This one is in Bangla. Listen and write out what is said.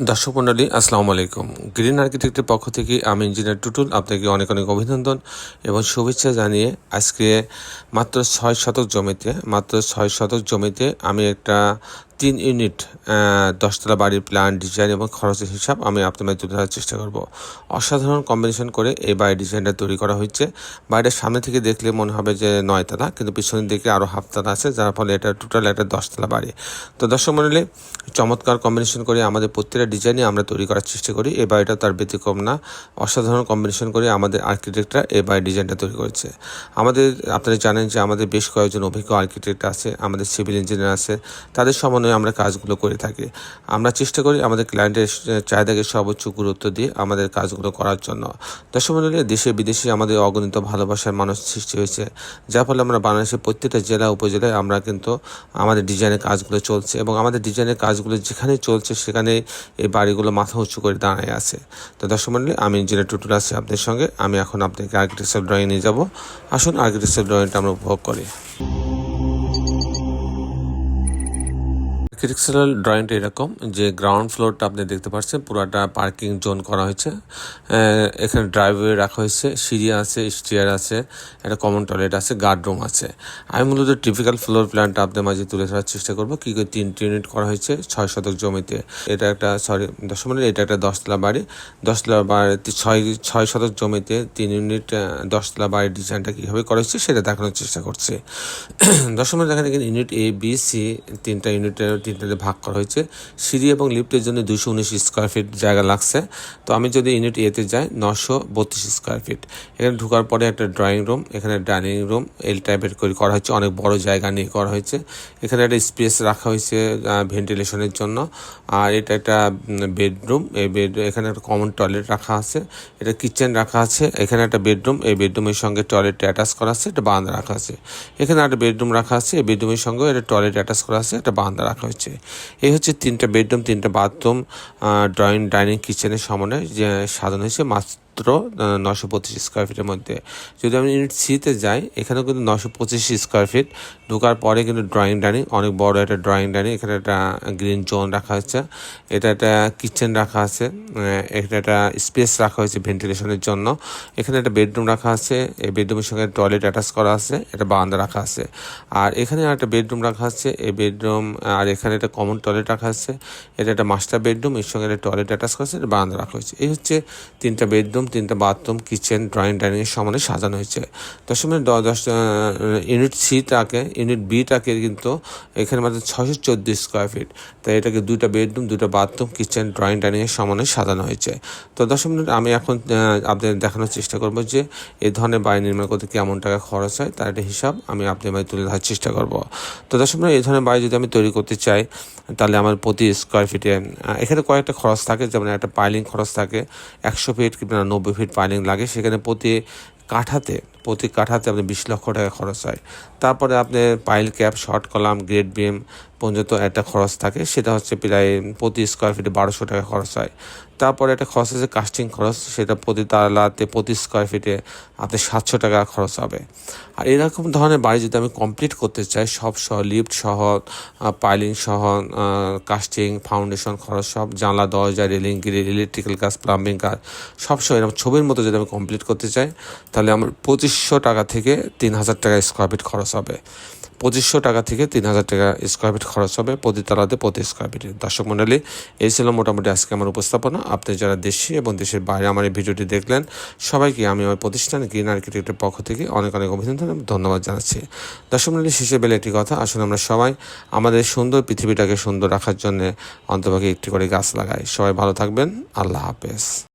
দর্শক মণ্ডলী আসসালামু আলাইকুম। গ্রিন আর্কিটেক্টের পক্ষ থেকে আমি ইঞ্জিনিয়ার টুটুল আপনাকে অনেক অনেক অভিনন্দন এবং শুভেচ্ছা জানিয়ে আজকে মাত্র ছয় শতক জমিতে, মাত্র ছয় শতক জমিতে আমি একটা তিন ইউনিট দশতলা বাড়ির প্ল্যান ডিজাইন এবং খরচের হিসাব আমি আপনাদের তুলে ধরার চেষ্টা করব। অসাধারণ কম্বিনেশন করে এই বাড়ির ডিজাইনটা তৈরি করা হয়েছে। বাড়িটার সামনে থেকে দেখলে মনে হবে যে নয়তলা, কিন্তু পিছনের দিকে আরও হাফতলা আছে, যার ফলে এটা টোটাল একটা দশতলা বাড়ি। তো দর্শক মণ্ডলী চমৎকার কম্বিনেশন করে আমাদের প্রত্যেকটা ডিজাইনে আমরা তৈরি করার চেষ্টা করি। এই বাড়িটা তার ব্যতিক্রম না। অসাধারণ কম্বিনেশন করে আমাদের আর্কিটেক্টরা এই বাড়ির ডিজাইনটা তৈরি করেছে। আমাদের, আপনারা জানেন যে আমাদের বেশ কয়েকজন অভিজ্ঞ আর্কিটেক্ট আছে, আমাদের সিভিল ইঞ্জিনিয়ার আছে, তাদের সমন্বয়ে আমরা কাজগুলো করে থাকি। আমরা চেষ্টা করি আমাদের ক্লায়েন্টের চাহিদাকে সর্বোচ্চ গুরুত্ব দিয়ে আমাদের কাজগুলো করার জন্য। দর্শক মণ্ডলী দেশে বিদেশে আমাদের অগণিত ভালোবাসার মানুষ সৃষ্টি হয়েছে, যার ফলে আমরা বাংলাদেশের প্রত্যেকটা জেলা, উপজেলায় আমরা কিন্তু আমাদের ডিজাইনের কাজগুলো চলছে এবং আমাদের ডিজাইনের কাজগুলো যেখানে চলছে সেখানে এই বাড়িগুলো মাথা উঁচু করে দাঁড়ায় আছে। তো দর্শক মণ্ডলী আমি ইঞ্জিনিয়ার টুটুল আছি আপনাদের সঙ্গে। আমি এখন আপনাকে আর্কিটেকচার ড্রয়িং নিয়ে যাব। আসুন আর্কিটেকচার ড্রয়িংটা আমরা উপভোগ করি। আর্কিটেকচারাল ড্রয়িংটা এরকম যে গ্রাউন্ড ফ্লোরটা আপনি দেখতে পাচ্ছেন, পুরাটা পার্কিং জোন করা হয়েছে। এখানে ড্রাইভওয়ে রাখা হয়েছে, সিঁড়ি আছে স্টিয়ার আছে, একটা কমন টয়লেট আছে গার্ড রুম আছে। আমি মূলত টিপিক্যাল ফ্লোর প্ল্যানটা আপনার মাঝে তুলে ধরার চেষ্টা করব, কী করে তিনটি ইউনিট করা হয়েছে ছয় শতক জমিতে। এটা একটা সরি দশ মিনিট এটা একটা দশতলা বাড়ি। দশতলা বাড়িতে ছয় ছয় শতক জমিতে তিন ইউনিট দশতলা বাড়ির ডিজাইনটা কীভাবে করা হয়েছে, সেটা দেখানোর চেষ্টা করছি। দশ মিনিট এখানে ইউনিট এ বি সি তিনটা ইউনিটের তিনটাতে ভাগ করা হয়েছে। সিঁড়ি এবং লিফটের জন্য দুশো উনিশ স্কোয়ার ফিট জায়গা লাগছে। তো আমি যদি ইউনিট এতে যাই নশো বত্রিশ স্কোয়ার ফিট এখানে ঢোকার পরে একটা ড্রয়িং রুম এখানে ডাইনিং রুম এল টাইপের করে করা হয়েছে। অনেক বড় জায়গা নিয়ে করা হয়েছে। এখানে একটা স্পেস রাখা হয়েছে ভেন্টিলেশনের জন্য। আর এটা একটা বেডরুম এই বেড এখানে একটা কমন টয়লেট রাখা আছে। এটা কিচেন রাখা আছে। এখানে একটা বেডরুম এই বেডরুমের সঙ্গে টয়লেট অ্যাটাচ করা আছে, একটা বারান্দা রাখা আছে। এখানে একটা বেডরুম রাখা আছে। এই বেডরুমের সঙ্গে একটা টয়লেট অ্যাটাচ করা আছে, একটা বারান্দা রাখা হয়েছে। এই হচ্ছে তিনটা বেডরুম তিনটা বাথরুম ড্রয়িং ডাইনিং কিচেনের সমন্বয়ে যে সাজানো হয়েছে। মাত্র নশো পঁচিশ স্কোয়ার ফিটের মধ্যে। যদি আমি ইউনিট সিতে যাই, এখানেও কিন্তু নশো পঁচিশ স্কোয়ার ফিট ঢোকার পরে কিন্তু ড্রয়িং ডাইনিং অনেক বড় একটা ড্রয়িং ডাইনিং এখানে একটা গ্রিন জোন রাখা হয়েছে। এটা একটা কিচেন রাখা আছে। এখানে একটা স্পেস রাখা হয়েছে ভেন্টিলেশনের জন্য। এখানে একটা বেডরুম রাখা আছে। এই বেডরুমের সঙ্গে টয়লেট অ্যাটাচ করা আছে। এটা বারান্দা রাখা আছে। আর এখানে একটা বেডরুম রাখা আছে। এই বেডরুম আর এখানে একটা কমন টয়লেট রাখা আছে। এটা একটা মাস্টার বেডরুম এর সঙ্গে একটা টয়লেট অ্যাটাচ করা আছে। এটা বারান্দা রাখা হয়েছে। এই হচ্ছে তিনটা বেডরুম তিনটা বাথরুম, কিচেন, ড্রয়িং, ডাইনিং সমানে সাজানো হয়েছে। দশমের দ- দশ ইউনিট সিটাকে ইউনিট বিটাকে কিন্তু এখানে মাত্র ছশো চোদ্দ স্কোয়ার ফিট তাই এটাকে দুইটা বেডরুম দুটো বাথরুম কিচেন, ড্রয়িং, ডাইনিং এর সমানে সাজানো হয়েছে। তো দশ মিনিট আমি এখন আপনাদের দেখানোর চেষ্টা করব যে এই ধরনের বাড়ি নির্মাণ করতে কেমন টাকা খরচ হয়, তার একটা হিসাব আমি আপনাদের মাঝে তুলে ধরার চেষ্টা করব। তো দশ মিনিট এই ধরনের বাড়ি যদি আমি তৈরি করতে চাই, তাহলে আমার প্রতি স্কোয়ার ফিটে এখানে কয়েকটা খরচ থাকে, যেমন একটা পাইলিং খরচ থাকে, একশো ফিট কিংবা নব্বই ফিট পাইলিং লাগে, সেখানে প্রতি কাঠাতে প্রতি কাঠাতে আপনি বিশ লক্ষ টাকা খরচ হয়। তারপরে আপনি pile cap short column grade beam পর্যন্ত একটা খরচ থাকে। সেটা হচ্ছে প্রায় প্রতি স্কোয়ার ফিটে বারোশো টাকা খরচ হয়। তারপরে একটা খরচ আছে কাস্টিং খরচ। সেটা প্রতি তালাতে প্রতি স্কোয়ার ফিটে আপনার সাতশো টাকা খরচ হবে। আর এরকম ধরনের বাড়ি যদি আমি কমপ্লিট করতে চাই, সব সহ লিফট সহ পাইলিং সহ কাস্টিং ফাউন্ডেশন খরচ, সব জানলা, দরজা রেলিং গ্রিল ইলেকট্রিক্যাল কাজ প্লাম্বিং কাজ, সব সহ এরকম ছবির মতো যদি আমি কমপ্লিট করতে চাই, তাহলে আমার পঁচিশশো টাকা থেকে তিন হাজার টাকা স্কোয়ার ফিট খরচ হবে। পঁচিশশো টাকা থেকে তিন হাজার টাকা স্কোয়ার ফিট খরচ হবে প্রতি তালাতে প্রতি স্কোয়ার ফিটে দর্শক মণ্ডলী এই ছিল মোটামুটি আজকে আমার উপস্থাপনা। আপনি যারা দেশে এবং দেশের বাইরে আমার এই ভিডিওটি দেখলেন, সবাইকে আমি আমার প্রতিষ্ঠান গ্রিন আর্কিটেক্টের পক্ষ থেকে অনেক অনেক অভিনন্দন এবং ধন্যবাদ জানাচ্ছি। দর্শক মণ্ডলী শেষে বেলে একটি কথা আসলে আমরা সবাই আমাদের সুন্দর পৃথিবীটাকে সুন্দর রাখার জন্য অন্তভাগে একটি করে গাছ লাগাই। সবাই ভালো থাকবেন, আল্লাহ হাফেজ।